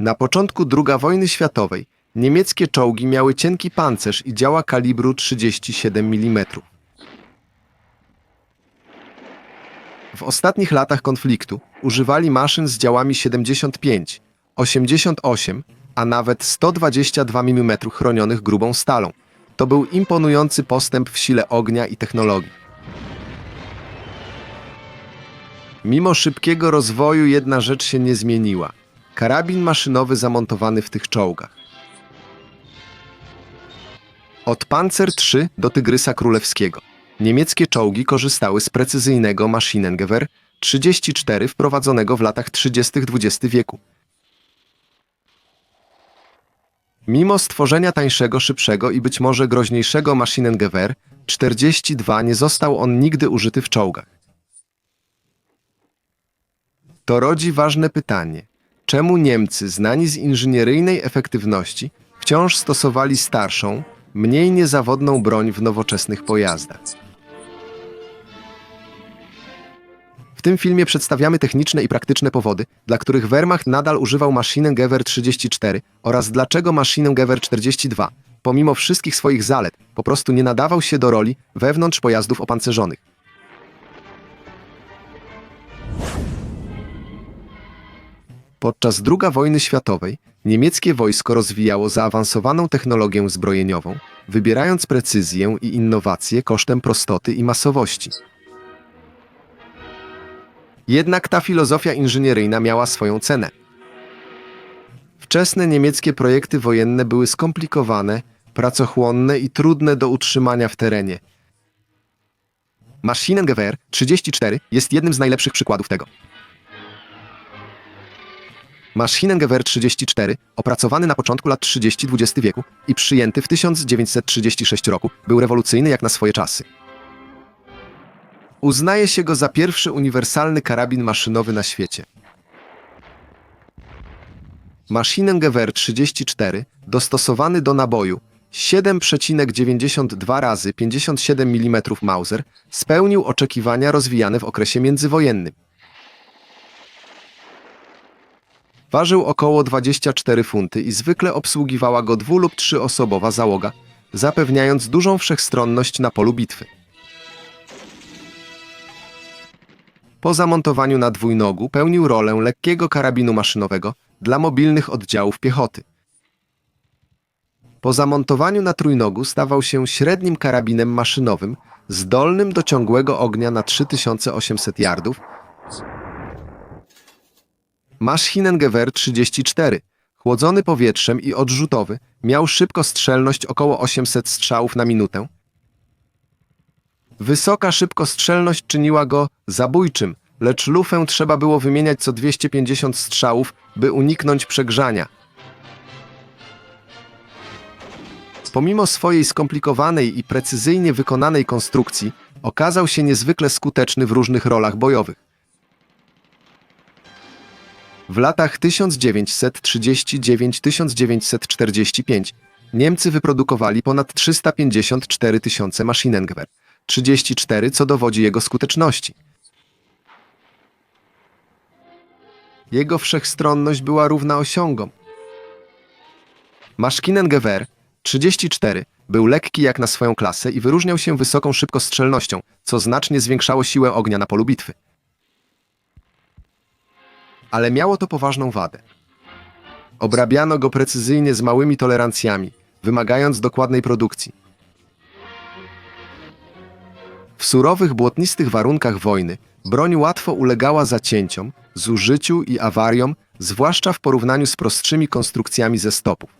Na początku II wojny światowej niemieckie czołgi miały cienki pancerz i działa kalibru 37 mm. W ostatnich latach konfliktu używali maszyn z działami 75, 88, a nawet 122 mm chronionych grubą stalą. To był imponujący postęp w sile ognia i technologii. Mimo szybkiego rozwoju jedna rzecz się nie zmieniła. Karabin maszynowy zamontowany w tych czołgach. Od Panzer III do Tygrysa Królewskiego. Niemieckie czołgi korzystały z precyzyjnego Maschinengewehr 34 wprowadzonego w latach 30. XX wieku. Mimo stworzenia tańszego, szybszego i być może groźniejszego Maschinengewehr 42 nie został on nigdy użyty w czołgach. To rodzi ważne pytanie. Czemu Niemcy, znani z inżynieryjnej efektywności, wciąż stosowali starszą, mniej niezawodną broń w nowoczesnych pojazdach? W tym filmie przedstawiamy techniczne i praktyczne powody, dla których Wehrmacht nadal używał Maschinengewehr 34 oraz dlaczego Maschinengewehr 42, pomimo wszystkich swoich zalet, po prostu nie nadawał się do roli wewnątrz pojazdów opancerzonych. Podczas II wojny światowej niemieckie wojsko rozwijało zaawansowaną technologię zbrojeniową, wybierając precyzję i innowacje kosztem prostoty i masowości. Jednak ta filozofia inżynieryjna miała swoją cenę. Wczesne niemieckie projekty wojenne były skomplikowane, pracochłonne i trudne do utrzymania w terenie. Maschinengewehr 34 jest jednym z najlepszych przykładów tego. Maschinengewehr 34, opracowany na początku lat 30 XX wieku i przyjęty w 1936 roku, był rewolucyjny jak na swoje czasy. Uznaje się go za pierwszy uniwersalny karabin maszynowy na świecie. Maschinengewehr 34, dostosowany do naboju 7,92 razy 57 mm Mauser, spełnił oczekiwania rozwijane w okresie międzywojennym. Ważył około 24 funty i zwykle obsługiwała go dwu- lub trzyosobowa załoga, zapewniając dużą wszechstronność na polu bitwy. Po zamontowaniu na dwójnogu pełnił rolę lekkiego karabinu maszynowego dla mobilnych oddziałów piechoty. Po zamontowaniu na trójnogu stawał się średnim karabinem maszynowym zdolnym do ciągłego ognia na 3800 yardów Maschinengewehr 34, chłodzony powietrzem i odrzutowy, miał szybkostrzelność około 800 strzałów na minutę. Wysoka szybkostrzelność czyniła go zabójczym, lecz lufę trzeba było wymieniać co 250 strzałów, by uniknąć przegrzania. Pomimo swojej skomplikowanej i precyzyjnie wykonanej konstrukcji, okazał się niezwykle skuteczny w różnych rolach bojowych. W latach 1939-1945 Niemcy wyprodukowali ponad 354 tysiące Maschinengewehr, 34 co dowodzi jego skuteczności. Jego wszechstronność była równa osiągom. Maschinengewehr 34 był lekki jak na swoją klasę i wyróżniał się wysoką szybkostrzelnością, co znacznie zwiększało siłę ognia na polu bitwy ale miało to poważną wadę. Obrabiano go precyzyjnie z małymi tolerancjami, wymagając dokładnej produkcji. W surowych, błotnistych warunkach wojny broń łatwo ulegała zacięciom, zużyciu i awariom, zwłaszcza w porównaniu z prostszymi konstrukcjami ze stopów.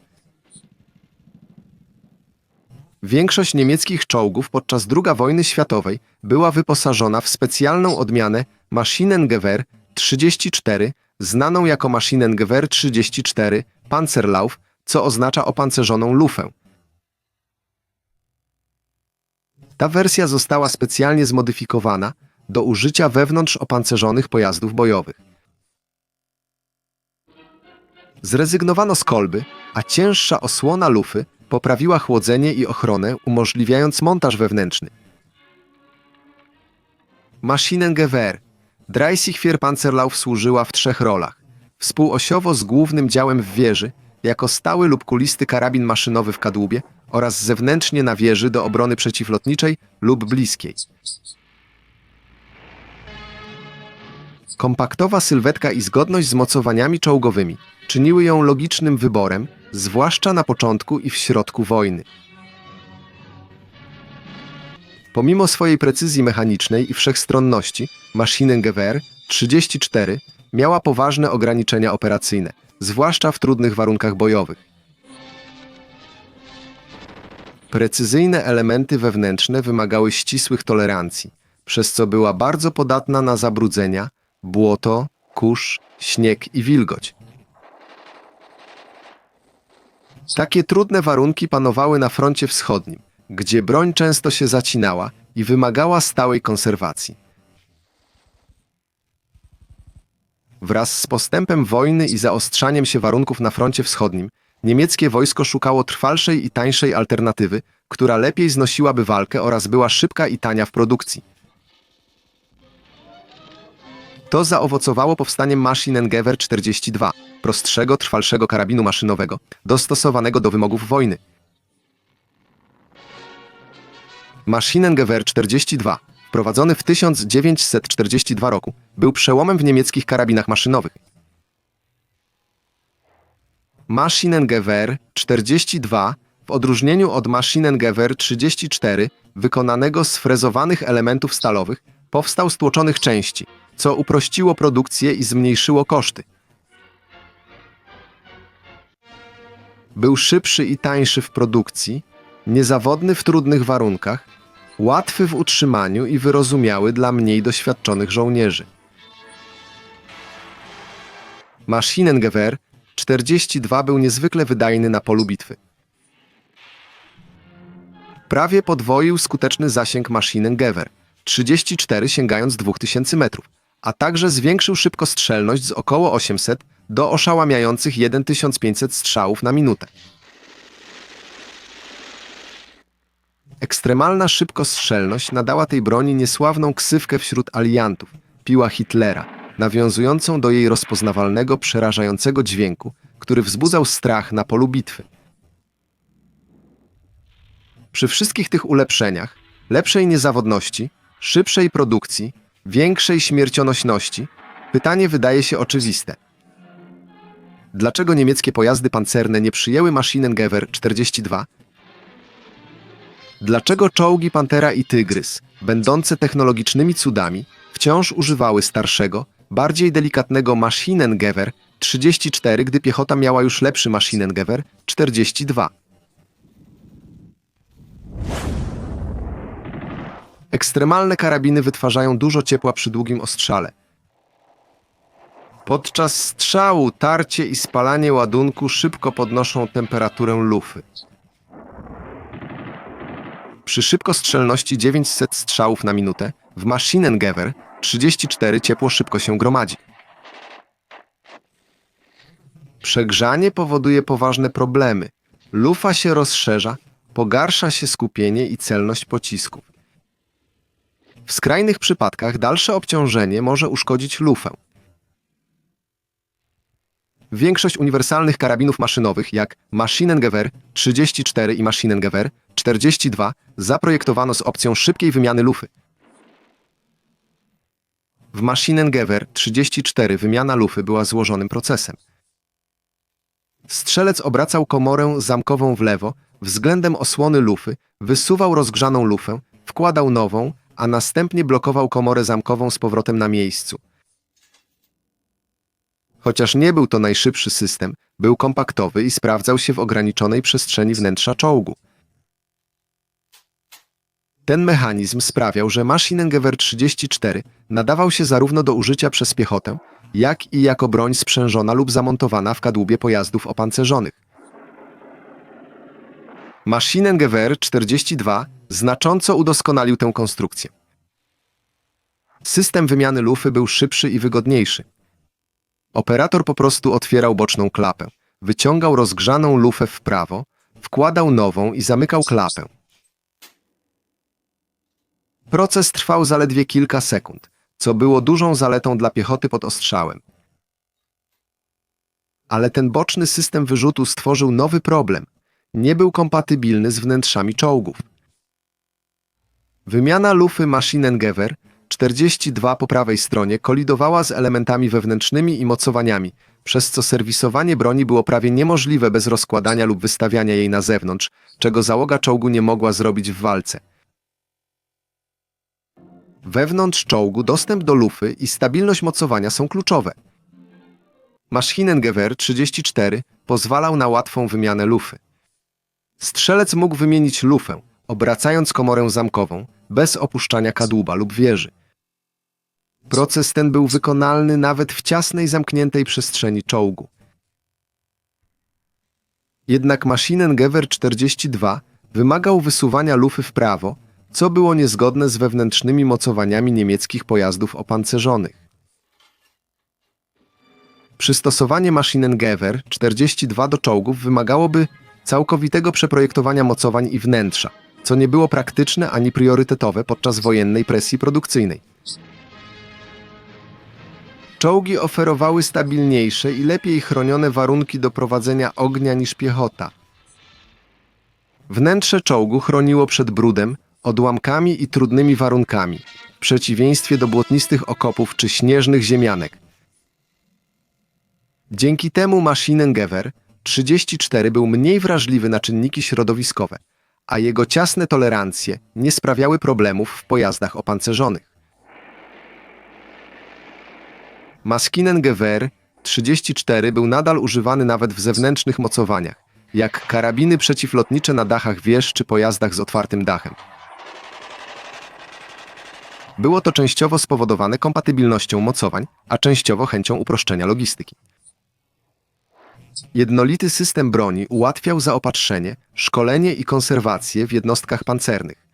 Większość niemieckich czołgów podczas II wojny światowej była wyposażona w specjalną odmianę Maschinengewehr 34, znaną jako Maschinengewehr 34 Panzerlauf, co oznacza opancerzoną lufę. Ta wersja została specjalnie zmodyfikowana do użycia wewnątrz opancerzonych pojazdów bojowych. Zrezygnowano z kolby, a cięższa osłona lufy poprawiła chłodzenie i ochronę, umożliwiając montaż wewnętrzny. Maschinengewehr Dreissichvier Panzerlauf służyła w trzech rolach. współosiowo z głównym działem w wieży, jako stały lub kulisty karabin maszynowy w kadłubie oraz zewnętrznie na wieży do obrony przeciwlotniczej lub bliskiej. Kompaktowa sylwetka i zgodność z mocowaniami czołgowymi czyniły ją logicznym wyborem, zwłaszcza na początku i w środku wojny. Pomimo swojej precyzji mechanicznej i wszechstronności, Maschinengewehr 34 miała poważne ograniczenia operacyjne, zwłaszcza w trudnych warunkach bojowych. Precyzyjne elementy wewnętrzne wymagały ścisłych tolerancji, przez co była bardzo podatna na zabrudzenia, błoto, kurz, śnieg i wilgoć. Takie trudne warunki panowały na froncie wschodnim, gdzie broń często się zacinała i wymagała stałej konserwacji. Wraz z postępem wojny i zaostrzaniem się warunków na froncie wschodnim, niemieckie wojsko szukało trwalszej i tańszej alternatywy, która lepiej znosiłaby walkę oraz była szybka i tania w produkcji. To zaowocowało powstaniem Maschinengewehr 42, prostszego, trwalszego karabinu maszynowego, dostosowanego do wymogów wojny. Maschinengewehr 42, wprowadzony w 1942 roku, był przełomem w niemieckich karabinach maszynowych. Maschinengewehr 42, w odróżnieniu od Maschinengewehr 34, wykonanego z frezowanych elementów stalowych, powstał z tłoczonych części, co uprościło produkcję i zmniejszyło koszty. Był szybszy i tańszy w produkcji, niezawodny w trudnych warunkach, łatwy w utrzymaniu i wyrozumiały dla mniej doświadczonych żołnierzy. Maschinengewehr 42 był niezwykle wydajny na polu bitwy. Prawie podwoił skuteczny zasięg Maschinengewehr 34 sięgając 2000 metrów, a także zwiększył szybkostrzelność z około 800 do oszałamiających 1500 strzałów na minutę. Ekstremalna szybkostrzelność nadała tej broni niesławną ksywkę wśród aliantów piła Hitlera, nawiązującą do jej rozpoznawalnego, przerażającego dźwięku, który wzbudzał strach na polu bitwy. Przy wszystkich tych ulepszeniach, lepszej niezawodności, szybszej produkcji, większej śmiercionośności, pytanie wydaje się oczywiste. Dlaczego niemieckie pojazdy pancerne nie przyjęły Maschinengewehr 42 Dlaczego czołgi Pantera i Tygrys, będące technologicznymi cudami, wciąż używały starszego, bardziej delikatnego Maschinengewehr 34, gdy piechota miała już lepszy Maschinengewehr 42? Ekstremalne karabiny wytwarzają dużo ciepła przy długim ostrzale. Podczas strzału tarcie i spalanie ładunku szybko podnoszą temperaturę lufy. Przy szybkostrzelności 900 strzałów na minutę w Maschinengewehr 34 ciepło szybko się gromadzi. Przegrzanie powoduje poważne problemy. Lufa się rozszerza, pogarsza się skupienie i celność pocisków. W skrajnych przypadkach dalsze obciążenie może uszkodzić lufę. Większość uniwersalnych karabinów maszynowych, jak Maschinengewehr 34 i Maschinengewehr 42, zaprojektowano z opcją szybkiej wymiany lufy. W Maschinengewehr 34 wymiana lufy była złożonym procesem. Strzelec obracał komorę zamkową w lewo, względem osłony lufy, wysuwał rozgrzaną lufę, wkładał nową, a następnie blokował komorę zamkową z powrotem na miejscu. Chociaż nie był to najszybszy system, był kompaktowy i sprawdzał się w ograniczonej przestrzeni wnętrza czołgu. Ten mechanizm sprawiał, że Maschinengewehr 34 nadawał się zarówno do użycia przez piechotę, jak i jako broń sprzężona lub zamontowana w kadłubie pojazdów opancerzonych. Maschinengewehr 42 znacząco udoskonalił tę konstrukcję. System wymiany lufy był szybszy i wygodniejszy. Operator po prostu otwierał boczną klapę, wyciągał rozgrzaną lufę w prawo, wkładał nową i zamykał klapę. Proces trwał zaledwie kilka sekund, co było dużą zaletą dla piechoty pod ostrzałem. Ale ten boczny system wyrzutu stworzył nowy problem. Nie był kompatybilny z wnętrzami czołgów. Wymiana lufy Maschinengewehr 42 po prawej stronie kolidowała z elementami wewnętrznymi i mocowaniami, przez co serwisowanie broni było prawie niemożliwe bez rozkładania lub wystawiania jej na zewnątrz, czego załoga czołgu nie mogła zrobić w walce. Wewnątrz czołgu dostęp do lufy i stabilność mocowania są kluczowe. Maschinengewehr 34 pozwalał na łatwą wymianę lufy. Strzelec mógł wymienić lufę, obracając komorę zamkową, bez opuszczania kadłuba lub wieży. Proces ten był wykonalny nawet w ciasnej, zamkniętej przestrzeni czołgu. Jednak Maschinengewehr 42 wymagał wysuwania lufy w prawo, co było niezgodne z wewnętrznymi mocowaniami niemieckich pojazdów opancerzonych. Przystosowanie Maschinengewehr 42 do czołgów wymagałoby całkowitego przeprojektowania mocowań i wnętrza, co nie było praktyczne ani priorytetowe podczas wojennej presji produkcyjnej. Czołgi oferowały stabilniejsze i lepiej chronione warunki do prowadzenia ognia niż piechota. Wnętrze czołgu chroniło przed brudem, odłamkami i trudnymi warunkami, w przeciwieństwie do błotnistych okopów czy śnieżnych ziemianek. Dzięki temu Maschinengewehr 34 był mniej wrażliwy na czynniki środowiskowe, a jego ciasne tolerancje nie sprawiały problemów w pojazdach opancerzonych. Maschinengewehr 34 był nadal używany nawet w zewnętrznych mocowaniach, jak karabiny przeciwlotnicze na dachach wież czy pojazdach z otwartym dachem. Było to częściowo spowodowane kompatybilnością mocowań, a częściowo chęcią uproszczenia logistyki. Jednolity system broni ułatwiał zaopatrzenie, szkolenie i konserwację w jednostkach pancernych.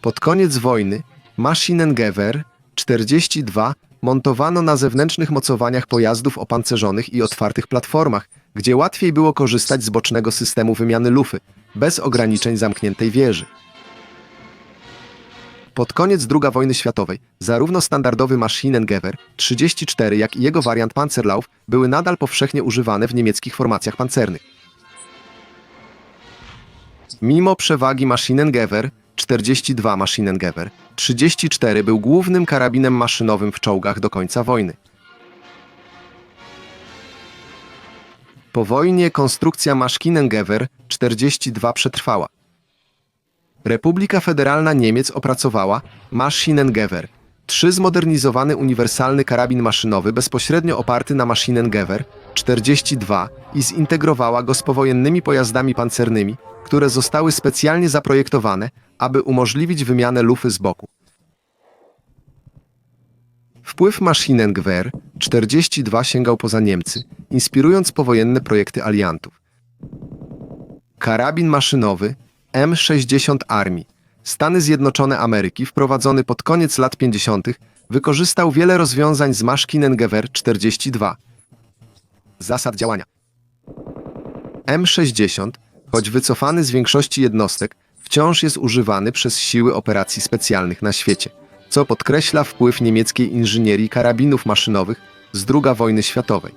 Pod koniec wojny Maschinengewehr 42 montowano na zewnętrznych mocowaniach pojazdów opancerzonych i otwartych platformach, gdzie łatwiej było korzystać z bocznego systemu wymiany lufy, bez ograniczeń zamkniętej wieży. Pod koniec II wojny światowej zarówno standardowy Maschinengewehr 34, jak i jego wariant Panzerlauf były nadal powszechnie używane w niemieckich formacjach pancernych. Mimo przewagi Maschinengewehr 42 Maschinengewehr 34 był głównym karabinem maszynowym w czołgach do końca wojny. Po wojnie konstrukcja Maschinengewehr 42 przetrwała. Republika Federalna Niemiec opracowała Maschinengewehr, trzy zmodernizowany uniwersalny karabin maszynowy bezpośrednio oparty na Maschinengewehr 42 i zintegrowała go z powojennymi pojazdami pancernymi, które zostały specjalnie zaprojektowane, aby umożliwić wymianę lufy z boku. Wpływ Maschinengewehr 42 sięgał poza Niemcy, inspirując powojenne projekty aliantów. Karabin maszynowy M60 Armii. Stany Zjednoczone Ameryki, wprowadzony pod koniec lat 50., wykorzystał wiele rozwiązań z Maschinengewehr 42. Zasad działania. M60, choć wycofany z większości jednostek, wciąż jest używany przez siły operacji specjalnych na świecie, co podkreśla wpływ niemieckiej inżynierii karabinów maszynowych z II wojny światowej.